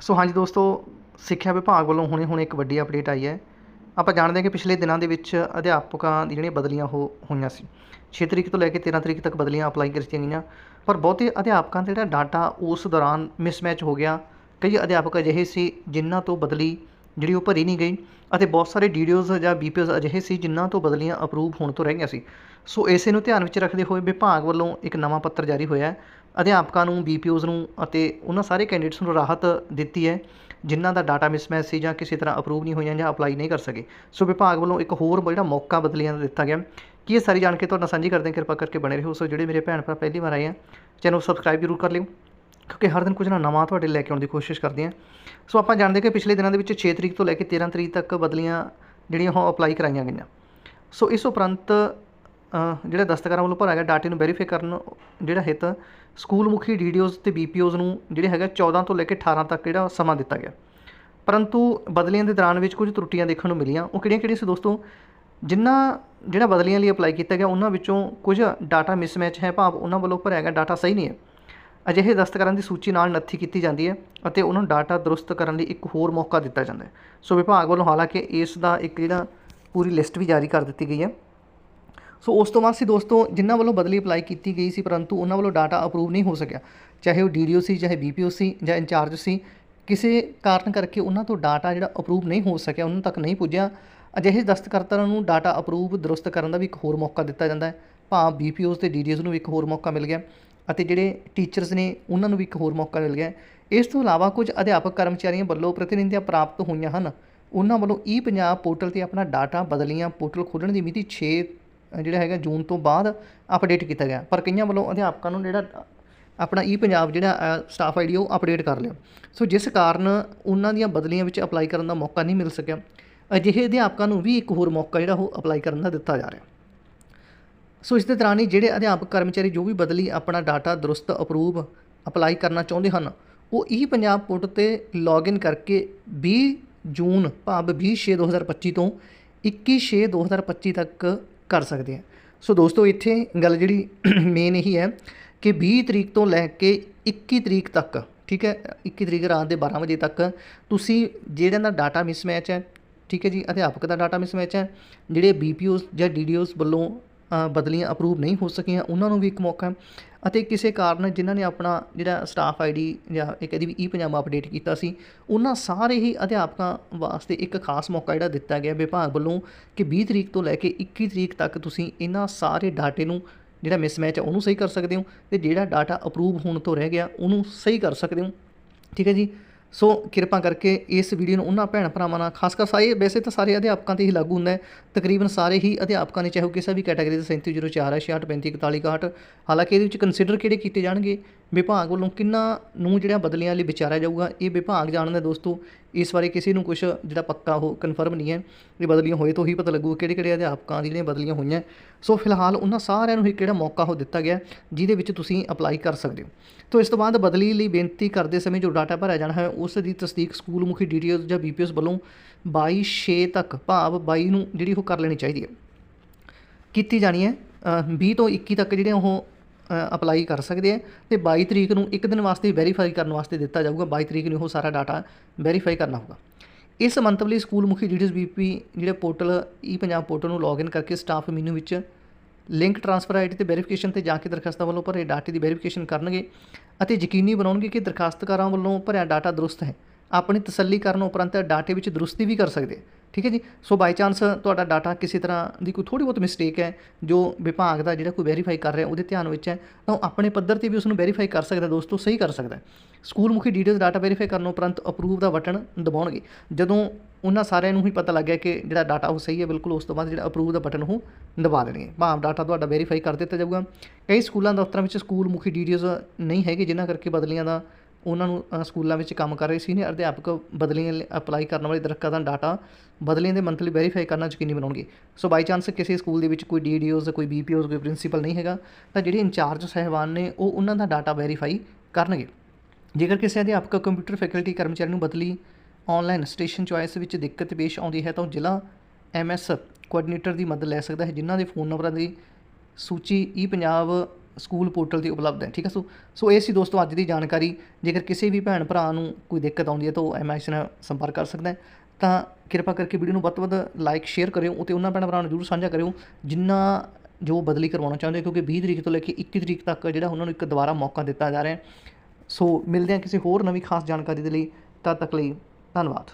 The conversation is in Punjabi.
ਸੋ ਹਾਂਜੀ ਦੋਸਤੋ, ਸਿੱਖਿਆ ਵਿਭਾਗ ਵੱਲੋਂ ਹੁਣੇ ਹੁਣੇ ਇੱਕ ਵੱਡੀ ਅਪਡੇਟ ਆਈ ਹੈ। ਆਪਾਂ ਜਾਣਦੇ ਹਾਂ ਕਿ ਪਿਛਲੇ ਦਿਨਾਂ ਦੇ ਵਿੱਚ ਅਧਿਆਪਕਾਂ ਦੀ ਜਿਹੜੀਆਂ ਬਦਲੀਆਂ ਹੋ ਹੋਈਆਂ ਸੀ। 6 ਤਰੀਕ ਤੋਂ ਲੈ ਕੇ 13 ਤਰੀਕ ਤੱਕ ਬਦਲੀਆਂ ਅਪਲਾਈ ਕੀਤੀਆਂ ਗਈਆਂ। ਪਰ ਬਹੁਤੇ ਅਧਿਆਪਕਾਂ ਦਾ ਜਿਹੜਾ ਡਾਟਾ ਉਸ ਦੌਰਾਨ ਮਿਸਮੈਚ ਹੋ ਗਿਆ। ਕਈ ਅਧਿਆਪਕ ਅਜਿਹੇ ਸੀ ਜਿਨ੍ਹਾਂ ਤੋਂ ਬਦਲੀ ਜਿਹੜੀ ਉਹ ਭਰੀ ਨਹੀਂ ਗਈ ਅਤੇ ਬਹੁਤ ਸਾਰੇ ਡੀਡੀਓਜ਼ ਜਾਂ ਬੀਪੀਓਜ਼ ਅਜਿਹੇ ਸੀ ਜਿਨ੍ਹਾਂ ਤੋਂ ਬਦਲੀਆਂ ਅਪਰੂਵ ਹੋਣ ਤੋਂ ਰਹਿ ਗਈਆਂ ਸੀ। ਸੋ ਇਸੇ ਨੂੰ ਧਿਆਨ ਵਿੱਚ ਰੱਖਦੇ ਹੋਏ ਵਿਭਾਗ ਵੱਲੋਂ ਇੱਕ ਨਵਾਂ ਪੱਤਰ ਜਾਰੀ ਹੋਇਆ ਅਧਿਆਪਕਾਂ ਨੂੰ ਬੀਪੀਓਜ਼ ਨੂੰ ਅਤੇ ਉਹਨਾਂ ਸਾਰੇ ਕੈਂਡੀਡੇਟਸ ਨੂੰ ਰਾਹਤ ਦਿੱਤੀ ਹੈ, ਜਿਨ੍ਹਾਂ ਦਾ ਡਾਟਾ ਮਿਸਮੈਚ ਸੀ ਜਾਂ ਕਿਸੇ ਤਰ੍ਹਾਂ ਅਪਰੂਵ ਨਹੀਂ ਹੋਈਆਂ ਜਾਂ ਅਪਲਾਈ ਨਹੀਂ ਕਰ ਸਕੇ। ਸੋ ਵਿਭਾਗ ਵੱਲੋਂ ਇੱਕ ਹੋਰ ਜਿਹੜਾ ਮੌਕਾ ਬਦਲੀਆਂ ਦਾ ਦਿੱਤਾ ਗਿਆ। ਕੀ ਇਹ ਸਾਰੀ ਜਾਣਕਾਰੀ ਤੁਹਾਡੇ ਨਾਲ ਸਾਂਝੀ ਕਰਦੇ ਹਾਂ? ਕਿਰਪਾ ਕਰਕੇ ਬਣੇ ਰਹੋ। ਸੋ ਜਿਹੜੇ ਮੇਰੇ ਭੈਣ ਭਰਾ ਪਹਿਲੀ ਵਾਰ ਆਏ ਆ, ਚੈਨਲ ਸਬਸਕ੍ਰਾਈਬ ਜ਼ਰੂਰ ਕਰ ਲਿਓ, ਕਿਉਂਕਿ ਹਰ ਦਿਨ ਕੁਝ ਨਾ ਨਵਾਂ ਤੁਹਾਡੇ ਲੈ ਕੇ ਆਉਣ ਦੀ ਕੋਸ਼ਿਸ਼ ਕਰਦੇ ਹਾਂ। ਸੋ ਆਪਾਂ ਜਾਣਦੇ ਕਿ ਪਿਛਲੇ ਦਿਨਾਂ ਦੇ ਵਿੱਚ 6 ਤਰੀਕ ਤੋਂ ਲੈ ਕੇ 13 ਤਰੀਕ ਤੱਕ ਬਦਲੀਆਂ ਜਿਹੜੀਆਂ ਉਹ ਅਪਲਾਈ ਕਰਾਈਆਂ ਗਈਆਂ। ਸੋ ਇਸ ਉਪਰੰਤ ਜਿਹੜਾ ਦਸਤਕਾਰਾਂ ਵੱਲੋਂ ਭਰਿਆ ਗਿਆ ਡਾਟੇ ਨੂੰ ਵੈਰੀਫਾਈ ਕਰਨ ਜਿਹੜਾ ਹਿੱਤ ਸਕੂਲ ਮੁਖੀ ਡੀਡੀਓਜ਼ ਤੇ ਬੀਪੀਓਜ਼ ਨੂੰ ਜਿਹੜੇ ਹੈਗਾ 14 ਤੋਂ ਲੈ ਕੇ 18 ਤੱਕ ਜਿਹੜਾ ਸਮਾਂ ਦਿੱਤਾ ਗਿਆ। ਪਰੰਤੂ ਬਦਲੀਆਂ ਦੇ ਦੌਰਾਨ ਵਿੱਚ ਕੁਝ ਤਰੁੱਟੀਆਂ ਦੇਖਣ ਨੂੰ ਮਿਲੀਆਂ। ਉਹ ਕਿਹੜੀਆਂ ਕਿਹੜੀਆਂ ਸੀ ਦੋਸਤੋ? ਜਿਨ੍ਹਾਂ ਜਿਹੜਾ ਬਦਲੀਆਂ ਲਈ ਅਪਲਾਈ ਕੀਤਾ ਗਿਆ, ਉਹਨਾਂ ਵਿੱਚੋਂ ਕੁਝ ਡਾਟਾ ਮਿਸਮੈਚ ਹੈ ਭਾਵ ਉਹਨਾਂ ਵੱਲੋਂ ਭਰਿਆ ਗਿਆ ਡਾਟਾ ਸਹੀ ਨਹੀਂ ਹੈ। ਅਜਿਹੇ ਦਸਤਕਾਰਾਂ ਦੀ ਸੂਚੀ ਨਾਲ ਨੱਥੀ ਕੀਤੀ ਜਾਂਦੀ ਹੈ ਅਤੇ ਉਹਨਾਂ ਨੂੰ ਡਾਟਾ ਦਰੁਸਤ ਕਰਨ ਲਈ ਇੱਕ ਹੋਰ ਮੌਕਾ ਦਿੱਤਾ ਜਾਂਦਾ ਹੈ। ਸੋ ਵਿਭਾਗ ਵੱਲੋਂ ਹਾਲਾਂਕਿ ਇਸ ਦਾ ਇੱਕ ਜਿਹੜਾ ਪੂਰੀ ਲਿਸਟ ਵੀ ਜਾਰੀ ਕਰ ਦਿੱਤੀ ਗਈ ਹੈ। ਸੋ ਉਸ ਤੋਂ ਬਾਅਦ ਸੀ ਦੋਸਤੋ, ਜਿਨ੍ਹਾਂ ਵੱਲੋਂ ਬਦਲੀ ਅਪਲਾਈ ਕੀਤੀ ਗਈ ਸੀ, ਪਰੰਤੂ ਉਹਨਾਂ ਵੱਲੋਂ ਡਾਟਾ ਅਪਰੂਵ ਨਹੀਂ ਹੋ ਸਕਿਆ। ਚਾਹੇ ਉਹ ਡੀਡੀਓ ਸੀ, ਚਾਹੇ ਬੀਪੀਓ ਸੀ, ਜਾਂ ਇੰਚਾਰਜ ਸੀ, ਕਿਸੇ ਕਾਰਨ ਕਰਕੇ ਉਹਨਾਂ ਤੋਂ ਡਾਟਾ ਜਿਹੜਾ ਅਪਰੂਵ ਨਹੀਂ ਹੋ ਸਕਿਆ, ਉਹਨਾਂ ਤੱਕ ਨਹੀਂ ਪੁੱਜਿਆ। ਅਜਿਹੇ ਦਸਤਕਰਤਾਰਾਂ ਨੂੰ ਡਾਟਾ ਅਪਰੂਵ ਦਰੁਸਤ ਕਰਨ ਦਾ ਵੀ ਇੱਕ ਹੋਰ ਮੌਕਾ ਦਿੱਤਾ ਜਾਂਦਾ ਹੈ। ਭਾਵ ਬੀਪੀਓਜ਼ ਤੇ ਡੀਡੀਓਜ਼ ਨੂੰ ਵੀ ਇੱਕ ਹੋਰ ਮੌਕਾ ਮਿਲ ਗਿਆ ਅਤੇ ਜਿਹੜੇ ਟੀਚਰਸ ਨੇ, ਉਹਨਾਂ ਨੂੰ ਵੀ ਇੱਕ ਹੋਰ ਮੌਕਾ ਮਿਲ ਗਿਆ ਇਸ ਤੋਂ ਇਲਾਵਾ ਕੁਝ ਅਧਿਆਪਕ ਕਰਮਚਾਰੀਆਂ ਵੱਲੋਂ ਪ੍ਰਤੀਨਿਧੀਆਂ ਪ੍ਰਾਪਤ ਹੋਈਆਂ ਹਨ। ਉਹਨਾਂ ਵੱਲੋਂ ਈ ਪੰਜਾਬ ਪੋਰਟਲ ਤੇ ਆਪਣਾ ਡਾਟਾ ਬਦਲੀਆਂ, ਪੋਰਟਲ ਖੋਲ੍ਹਣ ਦੀ ਮਿਤੀ 6 ਜਿਹੜਾ ਹੈਗਾ ਜੂਨ ਤੋਂ ਬਾਅਦ ਅਪਡੇਟ ਕੀਤਾ ਗਿਆ। ਪਰ ਕਈਆਂ ਵੱਲੋਂ ਅਧਿਆਪਕਾਂ ਨੂੰ ਜਿਹੜਾ ਆਪਣਾ ਈ ਪੰਜਾਬ ਜਿਹੜਾ ਸਟਾਫ ਆਈਡੀ ਉਹ ਅਪਡੇਟ ਕਰ ਲਿਆ। ਸੋ ਜਿਸ ਕਾਰਨ ਉਹਨਾਂ ਦੀਆਂ ਬਦਲੀਆਂ ਵਿੱਚ ਅਪਲਾਈ ਕਰਨ ਦਾ ਮੌਕਾ ਨਹੀਂ ਮਿਲ ਸਕਿਆ। ਅਜਿਹੇ ਅਧਿਆਪਕਾਂ ਨੂੰ ਵੀ ਇੱਕ ਹੋਰ ਮੌਕਾ ਜਿਹੜਾ ਉਹ ਅਪਲਾਈ ਕਰਨ ਦਾ ਦਿੱਤਾ ਜਾ ਰਿਹਾ। ਸੋ ਇਸ ਦੇ ਦੌਰਾਨ ਹੀ ਜਿਹੜੇ ਅਧਿਆਪਕ ਕਰਮਚਾਰੀ ਜੋ ਵੀ ਬਦਲੀ ਆਪਣਾ ਡਾਟਾ ਦਰੁਸਤ ਅਪਰੂਵ ਅਪਲਾਈ ਕਰਨਾ ਚਾਹੁੰਦੇ ਹਨ, ਉਹ ਈ ਪੰਜਾਬ ਪੋਰਟਲ ਤੇ ਲੌਗਇਨ ਕਰਕੇ 20 ਜੂਨ ਭਾਵ 20/6/2025 ਤੋਂ 21/6/2025 ਤੱਕ ਕਰ ਸਕਦੇ ਹਾਂ ਸੋ ਦੋਸਤੋ, ਇੱਥੇ ਗੱਲ ਜਿਹੜੀ ਮੇਨ ਇਹੀ ਹੈ ਕਿ 20 ਤਰੀਕ ਤੋਂ ਲੈ ਕੇ 21 ਤਰੀਕ ਤੱਕ, ਠੀਕ ਹੈ 21 ਤਰੀਕ ਰਾਤ ਦੇ 12 ਵਜੇ ਤੱਕ ਤੁਸੀਂ ਜਿਹੜਿਆਂ ਦਾ ਡਾਟਾ ਮਿਸਮੈਚ ਹੈ, ਠੀਕ ਹੈ ਜੀ, ਅਧਿਆਪਕ ਦਾ ਡਾਟਾ ਮਿਸਮੈਚ ਹੈ, ਜਿਹੜੇ ਬੀਪੀਓਜ਼ ਜਾਂ ਡੀਡੀਓਜ਼ ਵੱਲੋਂ ਬਦਲੀਆਂ ਅਪਰੂਵ ਨਹੀਂ ਹੋ ਸਕੀਆਂ, ਉਹਨਾਂ ਨੂੰ ਵੀ ਇੱਕ ਮੌਕਾ ਅਤੇ ਕਿਸੇ ਕਾਰਨ ਜਿਨ੍ਹਾਂ ਨੇ ਆਪਣਾ ਜਿਹੜਾ ਸਟਾਫ ਆਈਡੀ ਜਾਂ ਇੱਕ ਇਹਦੀ ਵੀ ਈ ਪੰਜਾਬ ਅਪਡੇਟ ਕੀਤਾ ਸੀ, ਉਹਨਾਂ ਸਾਰੇ ਹੀ ਅਧਿਆਪਕਾਂ ਵਾਸਤੇ ਇੱਕ ਖਾਸ ਮੌਕਾ ਜਿਹੜਾ ਦਿੱਤਾ ਗਿਆ ਵਿਭਾਗ ਵੱਲੋਂ ਕਿ 20 ਤਰੀਕ ਤੋਂ ਲੈ ਕੇ 21 ਤਰੀਕ ਤੱਕ ਤੁਸੀਂ ਇਹਨਾਂ ਸਾਰੇ ਡਾਟੇ ਨੂੰ ਜਿਹੜਾ ਮਿਸਮੈਚ ਹੈ ਉਹਨੂੰ ਸਹੀ ਕਰ ਸਕਦੇ ਹੋ ਤੇ ਜਿਹੜਾ ਡਾਟਾ ਅਪਰੂਵ ਹੋਣ ਤੋਂ ਰਹਿ ਗਿਆ, ਉਹਨੂੰ ਸਹੀ ਕਰ ਸਕਦੇ ਹੋ। ਠੀਕ ਹੈ ਜੀ? ਸੋ ਕਿਰਪਾ ਕਰਕੇ ਇਸ ਵੀਡੀਓ ਨੂੰ ਉਹਨਾਂ ਭੈਣ ਭਰਾਵਾਂ ਨਾਲ, ਖਾਸ ਕਰ ਸਾਰੇ, ਵੈਸੇ ਤਾਂ ਸਾਰੇ ਅਧਿਆਪਕਾਂ ਤੇ ਹੀ ਲਾਗੂ ਹੁੰਦਾ ਹੈ। ਤਕਰੀਬਨ ਸਾਰੇ ਹੀ ਅਧਿਆਪਕਾਂ ਨੇ ਚਾਹੇ ਉਹ ਕਿਸੇ ਵੀ ਕੈਟਾਗਰੀ ਦੇ 3704 ਹੈ 6635 4161 ਹਾਲਾਂਕਿ ਇਹਦੇ ਵਿੱਚ ਕੰਸੀਡਰ ਕਿਹੜੇ ਕੀਤੇ ਜਾਣਗੇ? ਵਿਭਾਗ ਵੱਲੋਂ ਕਿੰਨਾ ਨੂੰ ਜਿਹੜਾ ਬਦਲੀਆਂ ਲਈ ਵਿਚਾਰਿਆ ਜਾਊਗਾ ਇਹ ਵਿਭਾਗ ਜਾਣਦਾ ਦੋਸਤੋ ਇਸ ਬਾਰੇ ਕਿਸੇ ਨੂੰ ਕੁਝ ਜਿਹੜਾ ਪੱਕਾ ਉਹ ਕਨਫਰਮ ਨਹੀਂ ਹੈ ਇਹ ਬਦਲੀਆਂ ਹੋਏ ਤੋਂ ਹੀ ਪਤਾ ਲੱਗੂ ਕਿਹੜੇ ਕਿਹੜੇ ਅਧਿਆਪਕਾਂ ਜਿਹੜੀਆਂ ਬਦਲੀਆਂ ਹੋਈਆਂ। ਸੋ ਫਿਲਹਾਲ ਉਹਨਾਂ ਸਾਰਿਆਂ ਨੂੰ ਹੀ ਕਿਹੜਾ ਮੌਕਾ ਉਹ ਦਿੱਤਾ ਗਿਆ ਜਿਹਦੇ ਵਿੱਚ ਤੁਸੀਂ ਅਪਲਾਈ ਕਰ ਸਕਦੇ ਹੋ। ਤੋਂ ਇਸ ਤੋਂ ਬਾਅਦ ਬਦਲੀ ਲਈ ਬੇਨਤੀ ਕਰਦੇ ਸਮੇਂ ਜੋ ਡਾਟਾ ਭਰਿਆ ਜਾਣਾ ਹੈ ਉਸ ਦੀ ਤਸਦੀਕ ਸਕੂਲ ਮੁਖੀ ਡੀਟੀਓਜ਼ ਜਾਂ ਬੀਪੀਐਸ ਵੱਲੋਂ 22 6 ਤੱਕ ਭਾਵ 22 ਨੂੰ ਜਿਹੜੀ ਉਹ ਕਰ ਲੈਣੀ ਚਾਹੀਦੀ ਹੈ। ਕੀਤੀ ਜਾਣੀ ਹੈ ਅ, 20 ਤੋਂ 21 ਤੱਕ ਜਿਹੜੇ ਉਹ ਅਪਲਾਈ ਕਰ ਸਕਦੇ ਆ ਤੇ 22 ਤਰੀਕ ਨੂੰ ਇੱਕ ਦਿਨ ਵਾਸਤੇ ਵੈਰੀਫਾਈ ਕਰਨ ਵਾਸਤੇ ਦਿੱਤਾ ਜਾਊਗਾ 22 ਤਰੀਕ ਨੂੰ ਉਹ ਸਾਰਾ ਡਾਟਾ ਵੈਰੀਫਾਈ ਕਰਨਾ ਹੋਊਗਾ। ਇਸ ਮੰਤਵ ਲਈ ਸਕੂਲ ਮੁਖੀ ਡੀਟੀਐਸ ਬੀਪੀ ਜਿਹੜੇ ਪੋਰਟਲ ਈ ਪੰਜਾਬ ਪੋਰਟਲ ਨੂੰ ਲੌਗਇਨ ਕਰਕੇ ਸਟਾਫ ਮੈਨੂ ਵਿੱਚ ਲਿੰਕ ਟ੍ਰਾਂਸਫਰ ਆਈਡੀ ਤੇ ਵੈਰੀਫਿਕੇਸ਼ਨ ਤੇ ਜਾ ਕੇ ਦਰਖਾਸਤਾਂ ਵੱਲੋਂ ਭਰੇ ਡਾਟੇ ਦੀ ਵੈਰੀਫਿਕੇਸ਼ਨ ਕਰਨਗੇ ਅਤੇ ਯਕੀਨੀ ਬਣਾਉਣਗੇ ਕਿ ਦਰਖਾਸਤਕਾਰਾਂ ਵੱਲੋਂ ਭਰਿਆ ਡਾਟਾ ਦਰੁਸਤ ਹੈ। ਆਪਣੀ ਤਸੱਲੀ ਕਰਨ ਉਪਰੰਤ ਡਾਟੇ ਵਿੱਚ ਦਰੁਸਤੀ ਵੀ ਕਰ ਸਕਦੇ। ਠੀਕ ਹੈ ਜੀ? ਸੋ ਬਾਈ ਚਾਂਸ ਤੁਹਾਡਾ ਡਾਟਾ ਕਿਸੇ ਤਰ੍ਹਾਂ ਦੀ ਕੋਈ ਥੋੜੀ ਬਹੁਤ ਮਿਸਟੇਕ ਹੈ, ਜੋ ਵਿਭਾਗ ਦਾ ਜਿਹੜਾ ਕੋਈ ਵੈਰੀਫਾਈ ਕਰ ਰਿਹਾ, ਉਹਦੇ ਧਿਆਨ ਵਿੱਚ ਹੈ, ਤਾਂ ਉਹ ਆਪਣੇ ਪੱਧਰ ਤੇ ਵੀ ਉਸ ਨੂੰ ਵੈਰੀਫਾਈ ਕਰ ਸਕਦਾ ਦੋਸਤੋ, ਸਹੀ ਕਰ ਸਕਦਾ ਸਕੂਲ ਮੁਖੀ ਡੀਟੇਲਸ ਡਾਟਾ ਵੈਰੀਫਾਈ ਕਰਨ ਉਪਰੰਤ ਅਪਰੂਵ ਦਾ ਬਟਨ ਦਬਾਉਣਗੇ। ਜਦੋਂ ਉਹਨਾਂ ਸਾਰਿਆਂ ਨੂੰ ਹੀ ਪਤਾ ਲੱਗ ਗਿਆ ਕਿ ਜਿਹੜਾ ਡਾਟਾ ਉਹ ਸਹੀ ਹੈ, ਬਿਲਕੁਲ ਉਸ ਤੋਂ ਬਾਅਦ ਜਿਹੜਾ ਅਪਰੂਵ ਦਾ ਬਟਨ ਉਹ ਦਬਾ ਦੇਣਗੇ। ਭਾਵ ਡਾਟਾ ਤੁਹਾਡਾ ਵੈਰੀਫਾਈ ਕਰ ਦਿੱਤਾ ਜਾਊਗਾ। ਕਈ ਸਕੂਲਾਂ ਦਫ਼ਤਰਾਂ ਵਿੱਚ ਸਕੂਲ ਮੁਖੀ ਡੀਟੇਲਸ ਨਹੀਂ ਹੈਗੇ, ਜਿਨ੍ਹਾਂ ਕਰਕੇ ਬਦਲੀਆਂ ਦਾ ਉਹਨਾਂ ਨੂੰ ਸਕੂਲਾਂ ਵਿੱਚ ਕੰਮ ਕਰ ਰਹੇ ਸੀਨੀਅਰ ਅਧਿਆਪਕ ਬਦਲੀਆਂ ਲਈ ਅਪਲਾਈ ਕਰਨ ਵਾਲੇ ਦਰਖਤਾਂ ਦਾ ਡਾਟਾ ਬਦਲੀਆਂ ਦੇ ਮੰਥਲੀ ਵੈਰੀਫਾਈ ਕਰਨਾ ਯਕੀਨੀ ਬਣਾਉਣਗੇ। ਸੋ ਬਾਈ ਚਾਂਸ ਕਿਸੇ ਸਕੂਲ ਦੇ ਵਿੱਚ ਕੋਈ ਡੀਡੀਓਜ਼ ਕੋਈ ਬੀਪੀਓਜ਼ ਕੋਈ ਪ੍ਰਿੰਸੀਪਲ ਨਹੀਂ ਹੈਗਾ, ਤਾਂ ਜਿਹੜੇ ਇੰਚਾਰਜ ਸਹਿਬਾਨ ਨੇ, ਉਹ ਉਹਨਾਂ ਦਾ ਡਾਟਾ ਵੈਰੀਫਾਈ ਕਰਨਗੇ। ਜੇਕਰ ਕਿਸੇ ਅਧਿਆਪਕ, ਕੰਪਿਊਟਰ ਫੈਕਲਟੀ ਕਰਮਚਾਰੀ ਨੂੰ ਬਦਲੀ ਆਨਲਾਈਨ ਸਟੇਸ਼ਨ ਚੁਆਇਸ ਵਿੱਚ ਦਿੱਕਤ ਪੇਸ਼ ਆਉਂਦੀ ਹੈ, ਤਾਂ ਉਹ ਜ਼ਿਲ੍ਹਾ ਐਮਐਸ ਕੋਆਰਡੀਨੇਟਰ ਦੀ ਮਦਦ ਲੈ ਸਕਦਾ ਹੈ, ਜਿਨ੍ਹਾਂ ਦੇ ਫੋਨ ਨੰਬਰਾਂ ਦੀ ਸੂਚੀ e e Punjab school portal ਤੇ ਉਪਲਬਧ ਹੈ, ਠੀਕ ਹੈ? ਸੋ ਸੋ ਇਹ ਸੀ ਦੋਸਤੋ ਅੱਜ ਦੀ ਜਾਣਕਾਰੀ। ਜੇਕਰ ਕਿਸੇ ਵੀ ਭੈਣ ਭਰਾ ਨੂੰ ਕੋਈ ਦਿੱਕਤ ਆਉਂਦੀ ਹੈ ਤਾਂ ਉਹ ਐਮਆਈਐਸ ਨਾਲ ਸੰਪਰਕ ਕਰ ਸਕਦਾ ਹੈ। ਤਾਂ ਕਿਰਪਾ ਕਰਕੇ ਵੀਡੀਓ ਨੂੰ ਵੱਧ ਤੋਂ ਵੱਧ ਲਾਈਕ, ਸ਼ੇਅਰ ਕਰਿਓ ਅਤੇ ਉਹਨਾਂ ਭੈਣ ਭਰਾਵਾਂ ਨੂੰ ਜ਼ਰੂਰ ਸਾਂਝਾ ਕਰਿਓ, ਜਿੰਨਾ ਜੋ ਬਦਲੀ ਕਰਵਾਉਣਾ ਚਾਹੁੰਦੇ ਕਿਉਂਕਿ 20 ਤਰੀਕ ਤੋਂ ਲੈ ਕੇ 21 ਤਰੀਕ ਤੱਕ ਜਿਹੜਾ ਉਹਨਾਂ ਨੂੰ ਇੱਕ ਦੁਬਾਰਾ ਮੌਕਾ ਦਿੱਤਾ ਜਾ ਰਿਹਾ ਸੋ, ਮਿਲਦੇ ਹਾਂ ਕਿਸੇ ਹੋਰ ਨਵੀਂ ਖਾਸ ਜਾਣਕਾਰੀ ਦੇ ਲਈ। ਤਦ ਤੱਕ ਲਈ ਧੰਨਵਾਦ।